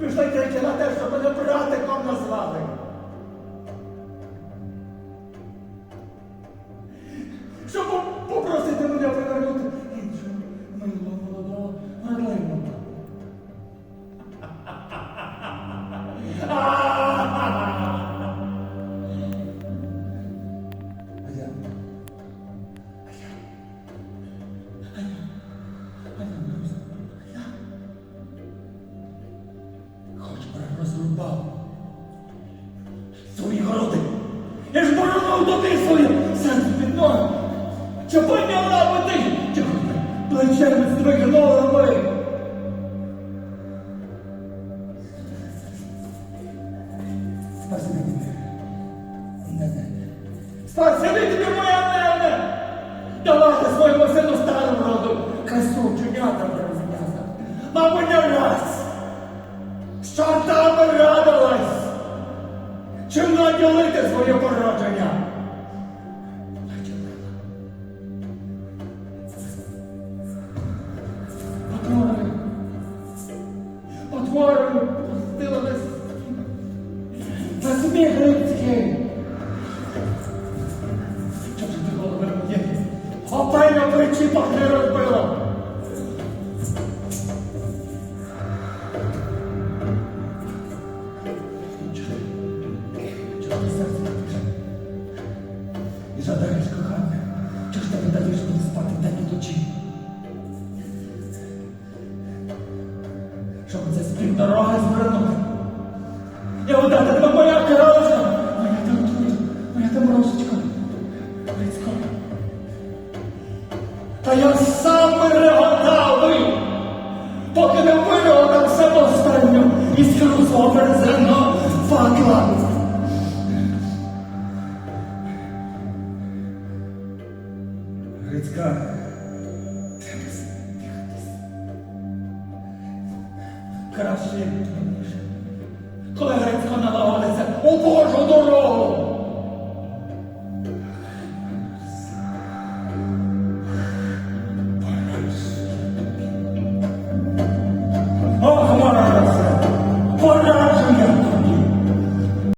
Пішли тільки на те, щоб мене братиком назвали. Розрубав свої городи. Я ж повернув туди своє серце під ноги. Чи підняла би ти? Плечем здвигнула би? Спасибі тобі. Нене. Спасибі тобі, Чим своє породження? Потворою. Потворою пустила нас на сміх людський. Ж ти голови мені? Опай на причіпах не Чого серце пише? І жадаєш кохання. Чого ж ти не даєш мені спати день і ночі? Щоб це спів дороги звернути. Я видати тебе моя королевська, моя там тут, моя там росочка. Грицько. Та я сам реготав поки не вирогав себе останню іскру свого Грицька. Краще, коли Грицько налагалися у Божу дорогу.